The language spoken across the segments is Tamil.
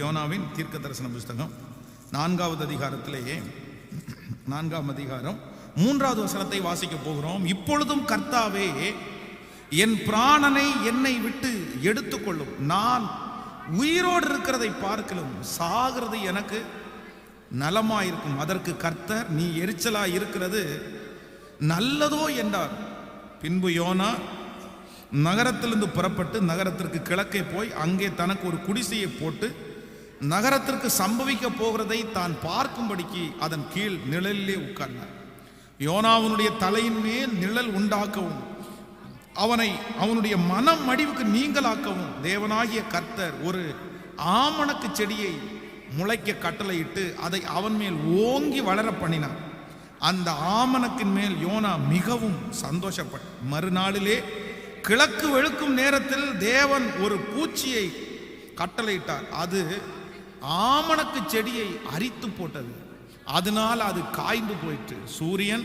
யோனாவின் தீர்க்க தரிசன புஸ்தகம் நான்காவது அதிகாரத்திலேயே நான்காம் அதிகாரம் மூன்றாவது வசனத்தை வாசிக்க போகிறோம். இப்பொழுதும் கர்த்தாவே என் பிராணனை என்னை விட்டு எடுத்துக்கொள்ளும். நான் உயிரோடு இருக்கிறதை பார்க்கலும் சாகிறது எனக்கு நலமாயிருக்கும். அதற்கு கர்த்தர் நீ எரிச்சலா இருக்கிறது நல்லதோ என்றார். பின்பு யோனா நகரத்திலிருந்து புறப்பட்டு நகரத்திற்கு கிழக்கே போய் அங்கே தனக்கு ஒரு குடிசையை போட்டு நகரத்திற்கு சம்பவிக்க போகிறதை தான் பார்க்கும்படிக்கு அதன் கீழ் நிழலிலே உட்கார்ந்தார். யோனாவினுடைய தலையின் மேல் நிழல் உண்டாக்கவும் அவனை அவனுடைய மனம் மடிவுக்கு நீங்களாக்கவும் தேவனாகிய கர்த்தர் ஒரு ஆமணக்கு செடியை முளைக்க கட்டளையிட்டு அதை அவன் மேல் ஓங்கி வளர பண்ணினார். அந்த ஆமணக்கின் மேல் யோனா மிகவும் சந்தோஷப்பட்ட மறுநாளிலே கிழக்கு வெளுக்கும் நேரத்தில் தேவன் ஒரு பூச்சியை கட்டளையிட்டார். அது ஆமணக்கு செடியை அரித்து போட்டது. அதனால் அது காய்ந்து போயிற்று. சூரியன்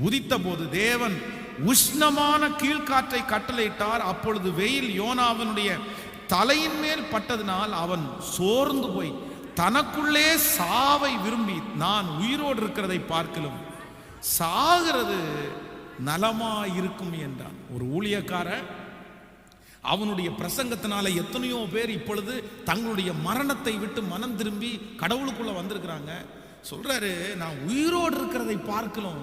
உதித்த போது தேவன் உஷ்ணமான கீழ்காற்றை கட்டளையிட்டார். அப்பொழுது வெயில் யோனாவனுடைய தலையின் மேல் பட்டதினால் அவன் சோர்ந்து போய் தனக்குள்ளே சாவை விரும்பி நான் உயிரோடு இருக்கிறதை பார்க்கலும். சாகிறது நலமா இருக்கும் என்றான். ஒரு ஊழியக்காரன் அவனுடைய பிரசங்கத்தினால எத்தனையோ பேர் இப்பொழுது தங்களுடைய மரணத்தை விட்டு மனம் திரும்பி கடவுளுக்குள்ள வந்திருக்கிறாங்க. சொல்றாரு நான் உயிரோடு இருக்கிறதை பார்க்கலாம்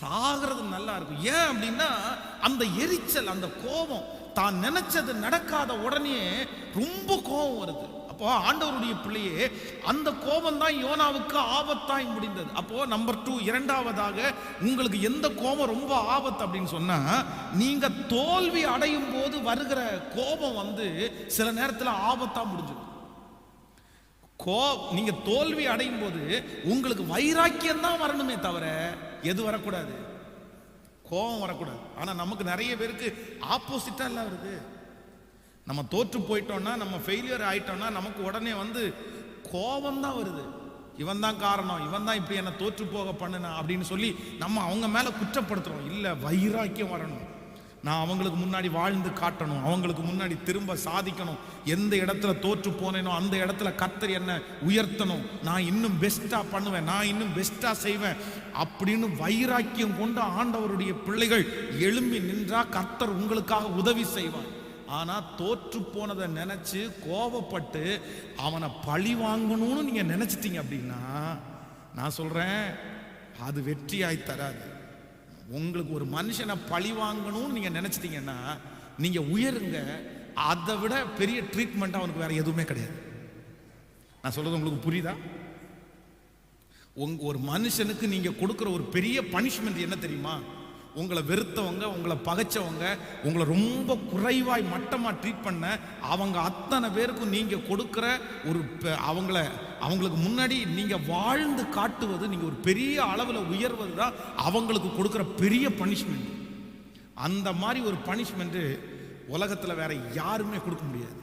சாகிறது நல்லா இருக்கும். ஏன் அப்படின்னா அந்த எரிச்சல் அந்த கோபம் தான் நினைச்சது நடக்காத உடனே ரொம்ப கோபம் வருது. அப்போ ஆண்டவருடைய பிள்ளையே அந்த கோபம் தான் யோனாவுக்கு ஆபத்தாய் முடிந்தது. அப்போ நம்பர் டூ இரண்டாவதாக உங்களுக்கு எந்த கோபம் ரொம்ப ஆபத்து அப்படின்னு சொன்னா நீங்க தோல்வி அடையும் போது வருகிற கோபம் வந்து சில நேரத்தில் ஆபத்தா முடிஞ்சிடும் கோ நீங்க தோல்வி அடையும் போது உங்களுக்கு வைராக்கியம் தான் வரணுமே தவிர எது வரக்கூடாது? கோபம் வரக்கூடாது. ஆனா நமக்கு நிறைய பேருக்கு ஆப்போசிட்டா எல்லாம் வருது. நம்ம தோற்று போயிட்டோம்னா நம்ம ஃபெயிலியர் ஆயிட்டோம்னா நமக்கு உடனே வந்து கோபம் தான் வருது. இவன் தான் காரணம் இவன் தான் இப்படி என்ன தோற்று போக பண்ணுன அப்படின்னு சொல்லி நம்ம அவங்க மேலே குற்றப்படுத்துகிறோம் இல்லை வைராக்கியம் வரணும். நான் அவங்களுக்கு முன்னாடி வாழ்ந்து காட்டணும் அவங்களுக்கு முன்னாடி திரும்ப சாதிக்கணும். எந்த இடத்துல தோற்று போனேனோ அந்த இடத்துல கத்தர் என்ன உயர்த்தணும். நான் இன்னும் பெஸ்ட்டாக பண்ணுவேன் நான் இன்னும் பெஸ்ட்டாக செய்வேன் அப்படின்னு வைராக்கியம் கொண்டு ஆண்டவருடைய பிள்ளைகள் எழும்பி நின்றா கத்தர் உங்களுக்காக உதவி செய்வான் ஆனால் தோற்று போனதை நினச்சி கோபப்பட்டு அவனை பழி வாங்கணும்னு நீங்கள் நினச்சிட்டீங்க அப்படின்னா நான் சொல்கிறேன் அது வெற்றியாய் தராது. உங்களுக்கு ஒரு மனுஷனை பழி வாங்கணும்னு நீங்கள் நினச்சிட்டிங்கன்னா நீங்கள் உயருங்க. அதை விட பெரிய ட்ரீட்மெண்ட் அவனுக்கு வேற எதுவுமே கிடையாது. நான் சொல்கிறது உங்களுக்கு புரியுதா? உங்க ஒரு மனுஷனுக்கு நீங்கள் கொடுக்குற ஒரு பெரிய பனிஷ்மெண்ட் என்ன தெரியுமா? உங்களை வெறுத்தவங்க உங்களை பகைச்சவங்க உங்களை ரொம்ப குறைவாய் மட்டமாக ட்ரீட் பண்ண அவங்க அத்தனை பேருக்கும் நீங்கள் கொடுக்குற ஒரு பெ- அவங்கள அவங்களுக்கு முன்னாடி நீங்கள் வாழ்ந்து காட்டுவது நீங்கள் ஒரு பெரிய அளவில் உயர்வது தான் அவங்களுக்கு கொடுக்குற பெரிய பனிஷ்மெண்ட் அந்த மாதிரி ஒரு பனிஷ்மெண்ட்டு உலகத்தில் வேற யாருமே கொடுக்க முடியாது.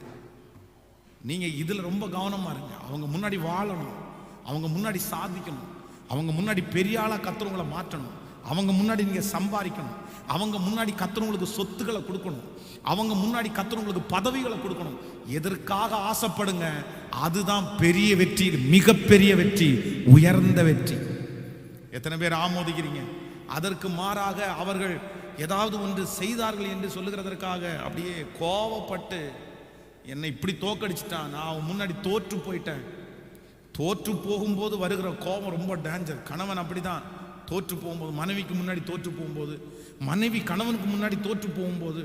நீங்கள் இதில் ரொம்ப கவனமாக இருங்க. அவங்க முன்னாடி வாழணும். அவங்க முன்னாடி சாதிக்கணும். அவங்க முன்னாடி பெரிய ஆளாக கத்துறவங்களை மாற்றணும். அவங்க முன்னாடி நீங்கள் சம்பாதிக்கணும். அவங்க முன்னாடி கத்துறவங்களுக்கு சொத்துக்களை கொடுக்கணும். அவங்க முன்னாடி கத்துறவங்களுக்கு பதவிகளை கொடுக்கணும். எதற்காக ஆசைப்படுங்க? அதுதான் பெரிய வெற்றி மிகப்பெரிய வெற்றி உயர்ந்த வெற்றி. எத்தனை பேர் ஆமோதிக்கிறீங்க? அதற்கு மாறாக அவர்கள் ஏதாவது ஒன்று செய்தார்கள் என்று சொல்லுகிறதற்காக அப்படியே கோவப்பட்டு என்னை இப்படி தோக்கடிச்சிட்டான் நான் அவன் முன்னாடி தோற்று போயிட்டேன். தோற்று போகும்போது வருகிற கோபம் ரொம்ப டேஞ்சர் கணவன் அப்படிதான். தோற்று போகும்போது மனைவிக்கு முன்னாடி தோற்று போகும்போது மனைவி கணவனுக்கு முன்னாடி தோற்று போகும்போது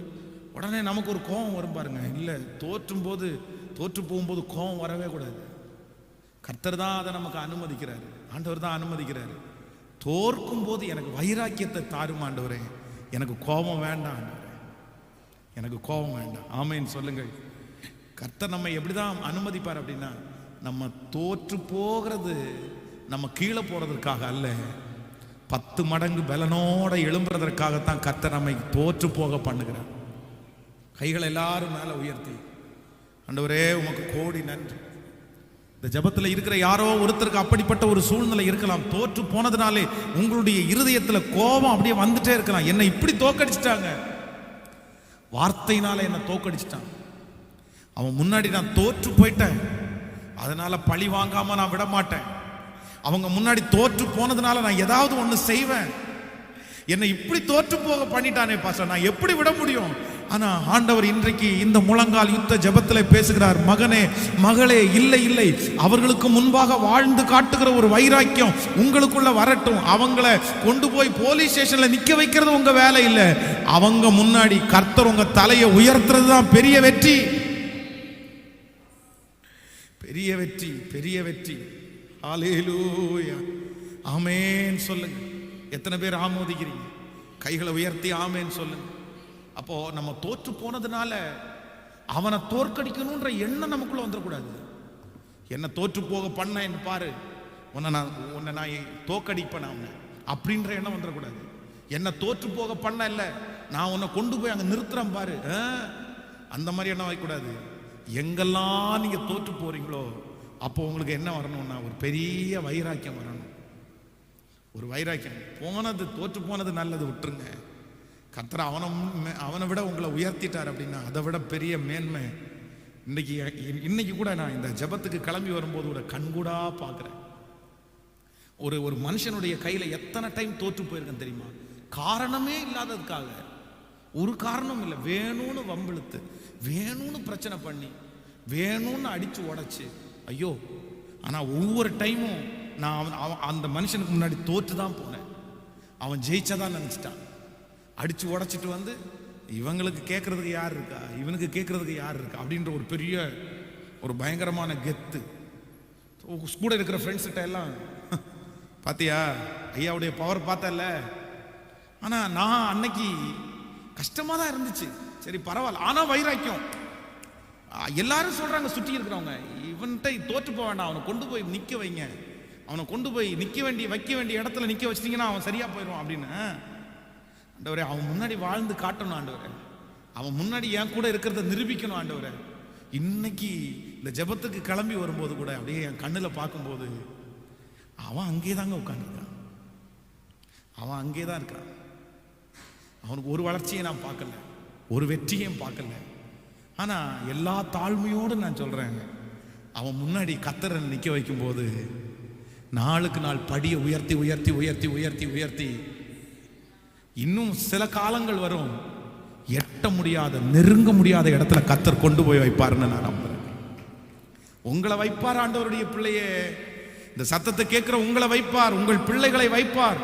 உடனே நமக்கு ஒரு கோபம் வரும் பாருங்க. இல்லை தோற்றும் போது தோற்று போகும்போது கோபம் வரவே கூடாது. கர்த்தர் தான் அதை நமக்கு அனுமதிக்கிறாரு. ஆண்டவர் தான் அனுமதிக்கிறாரு. தோற்கும் போது எனக்கு வைராக்கியத்தை தாரும் ஆண்டவரே. எனக்கு கோபம் வேண்டாம் ஆண்டவரே. எனக்கு கோபம் வேண்டாம். ஆமைன்னு சொல்லுங்கள். கர்த்தர் நம்ம எப்படி தான் அனுமதிப்பார் அப்படின்னா நம்ம தோற்று போகிறது நம்ம கீழே போகிறதுக்காக அல்ல. பத்து மடங்கு பலனோட எழும்புறதற்காகத்தான் கத்த நம்மை தோற்று போக பண்ணுகிறார். கைகளை எல்லாரும் மேலே உயர்த்தி. அண்டவரே உமக்கு கோடி நன்றி. இந்த ஜபத்தில் இருக்கிற யாரோ ஒருத்தருக்கு அப்படிப்பட்ட ஒரு சூழ்நிலை இருக்கலாம். தோற்று போனதுனாலே உங்களுடைய இருதயத்தில் கோபம் அப்படியே வந்துட்டே இருக்கலாம். என்னை இப்படி தோக்கடிச்சிட்டாங்க. வார்த்தையினால என்னை தோக்கடிச்சிட்டான். அவன் முன்னாடி நான் தோற்று போயிட்டேன். அதனால பழி வாங்காம நான் விட மாட்டேன் அவங்க முன்னாடி தோற்று போனதுனால நான் ஏதாவது ஒன்று செய்வேன். என்னை இப்படி தோற்று போக பண்ணிட்டானே பாஸ்டர். நான் எப்படி விட முடியும்? ஆனா ஆண்டவர் இன்றைக்கு இந்த முழங்கால் யுத்த ஜெபத்தில் பேசுகிறார் மகனே மகளே இல்லை இல்லை. அவர்களுக்கு முன்பாக வாழ்ந்து காட்டுகிற ஒரு வைராக்கியம் உங்களுக்குள்ள வரட்டும். அவங்கள கொண்டு போய் போலீஸ் ஸ்டேஷன்ல நிக்க வைக்கிறது உங்க வேலை இல்லை. அவங்க முன்னாடி கர்த்தர் உங்க தலையை உயர்த்துறது தான் பெரிய வெற்றி. பெரிய வெற்றி பெரிய வெற்றி. ஹalleluya ஆமேன்னு சொல்லுங்க. எத்தனை பேர் ஆமோதிக்கிறீங்க? கைகளை உயர்த்தி ஆமேன்னு சொல்லுங்க. அப்போ நம்ம தோற்று போனதுனால அவனை தோற்கடிக்கணுன்ற எண்ணம் நமக்குள்ள வந்துடக்கூடாது. என்ன தோற்று போக பண்ண பாரு. உன்னை நான் உன்னை நான் தோக்கடிப்பேன் அவனை. அப்படின்ற எண்ணம் வந்துடக்கூடாது. என்ன தோற்று போக பண்ண இல்லை. நான் உன்னை கொண்டு போய் அங்கே நிறுத்துறேன் பாரு. ஆ? அந்த மாதிரி எண்ணம் வைக்கக்கூடாது. எங்கெல்லாம் நீங்கள் தோற்று போறீங்களோ அப்போ உங்களுக்கு என்ன வரணும்னா ஒரு பெரிய வைராக்கியம் வரணும். ஒரு வைராக்கியம். போனது தோற்று போனது நல்லது விட்டுருங்க. கர்த்தர் அவனை அவனை விட உங்களை உயர்த்திட்டார் அப்படின்னா அதை விட பெரிய மேன்மை. இன்னைக்கு இன்னைக்கு கூட நான் இந்த ஜெபத்துக்கு கிளம்பி வரும்போது கூட கண்கூடா பார்க்குறேன். ஒரு ஒரு மனுஷனுடைய கையில் எத்தனை டைம் தோற்று போயிருக்கேன் தெரியுமா? காரணமே இல்லாததுக்காக. ஒரு காரணம் இல்லை. வேணும்னு வம்பிழுத்து வேணும்னு பிரச்சனை பண்ணி வேணும்னு அடித்து உடைச்சு ஐயோ ஆனால் ஒவ்வொரு டைமும் நான் அவன் அவன் அந்த மனுஷனுக்கு முன்னாடி தோற்று தான் போனேன். அவன் ஜெயிச்சதான் நினச்சிட்டான். அடித்து உடச்சிட்டு வந்து இவங்களுக்கு கேட்குறதுக்கு யார் இருக்கா? இவனுக்கு கேட்குறதுக்கு யார் இருக்கா? அப்படின்ற ஒரு பெரிய ஒரு பயங்கரமான கெத்து. கூட இருக்கிற ஃப்ரெண்ட்ஸ்கிட்ட எல்லாம் பார்த்தியா ஐயாவுடைய பவர் பார்த்தல ஆனால் நான் அன்னைக்கு கஷ்டமாக தான் இருந்துச்சு. சரி பரவாயில்ல. ஆனால் வைராக்கியம். எல்லாரும் சொல்கிறாங்க சுற்றி இருக்கிறவங்க இவன்கிட்ட தோற்று போக வேண்டாம். அவனை கொண்டு போய் நிற்க வைங்க. அவனை கொண்டு போய் நிற்க வேண்டிய வைக்க வேண்டிய இடத்துல நிற்க வச்சிட்டிங்கன்னா அவன் சரியாக போயிடுவான் அப்படின்னு. ஆண்டவரே அவன் முன்னாடி வாழ்ந்து காட்டணும் ஆண்டவரே. அவன் முன்னாடி என் கூட இருக்கிறத நிரூபிக்கணும் ஆண்டவரே. இன்னைக்கு இந்த ஜெபத்துக்கு கிளம்பி வரும்போது கூட அப்படியே என் கண்ணில் பார்க்கும்போது அவன் அங்கே தாங்க உட்காந்துருக்கான் அவன் அங்கே தான் இருக்கான். அவனுக்கு ஒரு வளர்ச்சியை நான் பார்க்கல. ஒரு வெற்றியையும் பார்க்கல. ஆனால் எல்லா தாழ்மையோடு நான் சொல்கிறேங்க அவன் முன்னாடி கத்தரை நிற்க வைக்கும்போது நாளுக்கு நாள் படியை உயர்த்தி உயர்த்தி உயர்த்தி உயர்த்தி உயர்த்தி இன்னும் சில காலங்கள் வரும். எட்ட முடியாத நெருங்க முடியாத இடத்துல கத்தர் கொண்டு போய் வைப்பாருன்னு நான் நம்புறேன். உங்களை வைப்பார் ஆண்டவருடைய பிள்ளையே. இந்த சத்தத்தை கேட்கிற உங்களை வைப்பார் உங்கள் பிள்ளைகளை வைப்பார்.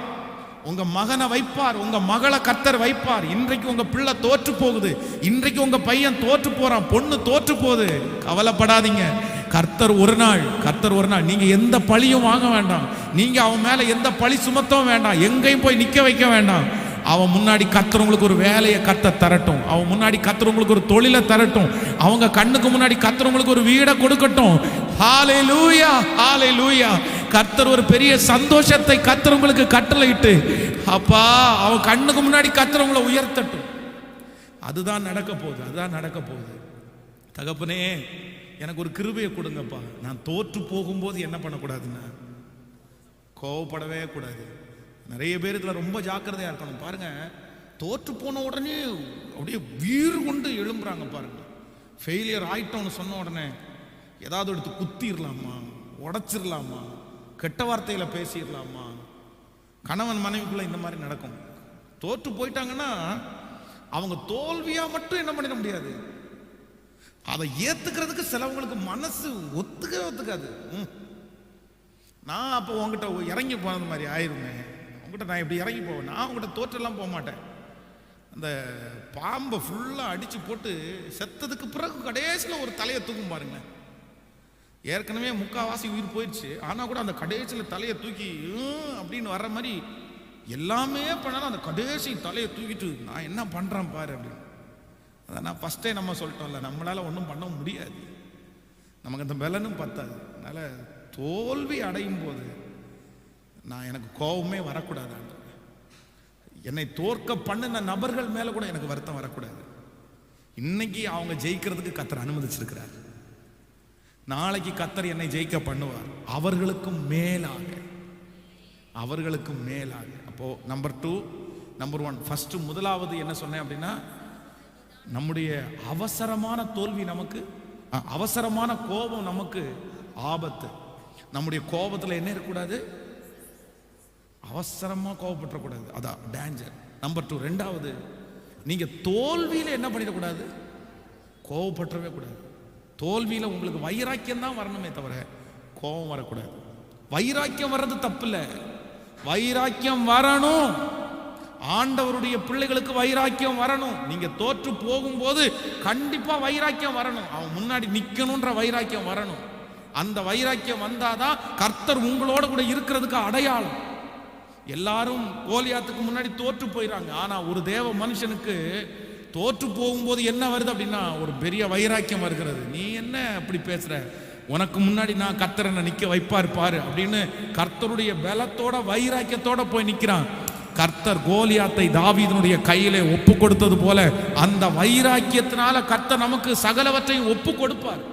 உங்க மகனை வைப்பார் உங்க மகளை கத்தர் வைப்பார். இன்றைக்கு உங்க பிள்ளை தோற்று போகுது. இன்றைக்கு உங்க பையன் தோற்று போறான் பொண்ணு தோற்று போகுது. கவலைப்படாதீங்க. கர்த்தர் ஒரு நாள் கர்த்தர் ஒரு நாள். நீங்க எந்த பழியும் வாங்க வேண்டாம். நீங்க அவன் மேல எந்த பழி சுமத்தவும் வேண்டாம். எங்கேயும் போய் நிக்க வைக்க வேண்டாம். அவன் முன்னாடி கத்துறவங்களுக்கு ஒரு வேலையை கத்த தரட்டும். அவன் முன்னாடி கத்துறவங்களுக்கு ஒரு தொழிலை தரட்டும். அவங்க கண்ணுக்கு முன்னாடி கத்துறவங்களுக்கு ஒரு வீடை கொடுக்கட்டும். ஹாலே லூயா ஹாலே லூயா கர்த்தர் ஒரு பெரிய சந்தோஷத்தை கத்துறவங்களுக்கு கட்டளையிட்டு அப்பா அவன் கண்ணுக்கு முன்னாடி கத்துறவங்களை உயர்த்தட்டும். அதுதான் நடக்க போகுது அதுதான் நடக்க போகுது. தகப்பனே எனக்கு ஒரு கிருபையை கொடுங்கப்பா. நான் தோற்று போகும்போது என்ன பண்ணக்கூடாதுன்னா கோவப்படவே கூடாது. நிறைய பேர் இதில் ரொம்ப ஜாக்கிரதையாக இருக்கணும். பாருங்கள் தோற்று போன உடனே அப்படியே வீர் கொண்டு எழும்புறாங்க பாருங்க. ஃபெயிலியர் ஆயிட்டோம்னு சொன்ன உடனே ஏதாவது எடுத்து குத்திரலாமா? உடச்சிடலாமா கெட்ட வார்த்தையில் பேசிடலாமா கணவன் மனைவிக்குள்ளே இந்த மாதிரி நடக்கும். தோற்று போயிட்டாங்கன்னா அவங்க தோல்வியாக மட்டும் என்ன பண்ணிட முடியாது. அதை ஏத்துக்கிறதுக்கு சிலவங்களுக்கு மனசு ஒத்துக்கவே ஒத்துக்காது. ம். நான் அப்போ உங்ககிட்ட இறங்கி போனது மாதிரி ஆயிருந்தேன் உங்ககிட்ட நான் இப்படி இறங்கி போவேன். நான் உங்ககிட்ட தோற்றெல்லாம் போக மாட்டேன். அந்த பாம்பை ஃபுல்லாக அடித்து போட்டு செத்ததுக்கு பிறகு கடைசியில் ஒரு தலையை தூக்கும் பாருங்க ஏற்கனவே முக்காவாசி உயிர் போயிடுச்சு ஆனால் கூட அந்த கடைசியில் தலையை தூக்கி "ம்" அப்படின்னு வர்ற மாதிரி எல்லாமே பண்ணாலும் அந்த கடைசி தலையை தூக்கிட்டு நான் என்ன பண்ணுறேன் பாரு அப்படின்னு. அதனால் ஃபஸ்ட்டே நம்ம சொல்லிட்டோம்ல நம்மளால ஒன்றும் பண்ண முடியாது. நமக்கு அந்த பலனும் பத்தாது. அதனால் தோல்வி அடையும் போது நான் எனக்கு கோபமே வரக்கூடாது என்னை தோற்க பண்ணின நபர்கள் மேலே கூட எனக்கு வருத்தம் வரக்கூடாது. இன்னைக்கு அவங்க ஜெயிக்கிறதுக்கு கத்தர் அனுமதிச்சிருக்கிறார். நாளைக்கு கத்தர் என்னை ஜெயிக்க பண்ணுவார். அவர்களுக்கும் மேலாக. அவர்களுக்கும் மேலாக. அப்போது number two number one first முதலாவது என்ன சொன்னேன் அப்படின்னா நம்முடைய அவசரமான தோல்வி நமக்கு அவசரமான கோபம் நமக்கு ஆபத்து. நம்முடைய கோபத்தில் என்ன இருக்கக்கூடாது? அவசரமா கோபப்பட்டக்கூடாது அதான் டேஞ்சர் நம்பர் டூ ரெண்டாவது நீங்க தோல்வியில என்ன பண்ணிடக்கூடாது? கோவப்பட்டுறவே கூடாது. தோல்வியில உங்களுக்கு வைராக்கியம் தான் வரணுமே தவிர கோபம் வரக்கூடாது. வைராக்கியம் வர்றது தப்பு இல்லை வைராக்கியம் வரணும். ஆண்டவருடைய பிள்ளைகளுக்கு வைராக்கியம் வரணும். நீங்க தோற்று போகும்போது கண்டிப்பா வைராக்கியம் வரணும். அவன் முன்னாடி நிக்கணும்ன்ற வைராக்கியம் வரணும். அந்த வைராக்கியம் வந்தாதான் கர்த்தர் உங்களோட கூட இருக்கிறதுக்கு அடையாளம். எல்லாரும் கோலியாத்துக்கு முன்னாடி தோற்று போயிறாங்க. ஆனா ஒரு தேவ மனுஷனுக்கு தோற்று போகும்போது என்ன வருது அப்படின்னா ஒரு பெரிய வைராக்கியம் வருகிறது. நீ என்ன அப்படி பேசுற? உனக்கு முன்னாடி நான் கர்த்தரனை நிக்க வைப்பார் பாரு அப்படின்னு கர்த்தருடைய பலத்தோட வைராக்கியத்தோட போய் நிக்கிறான். கர்த்தர் கோலியாத்தை தாவீதனுடைய கையிலே ஒப்பு கொடுத்தது போல அந்த வைராக்கியத்தினால கர்த்தர் நமக்கு சகலவற்றையும் ஒப்பு கொடுப்பார்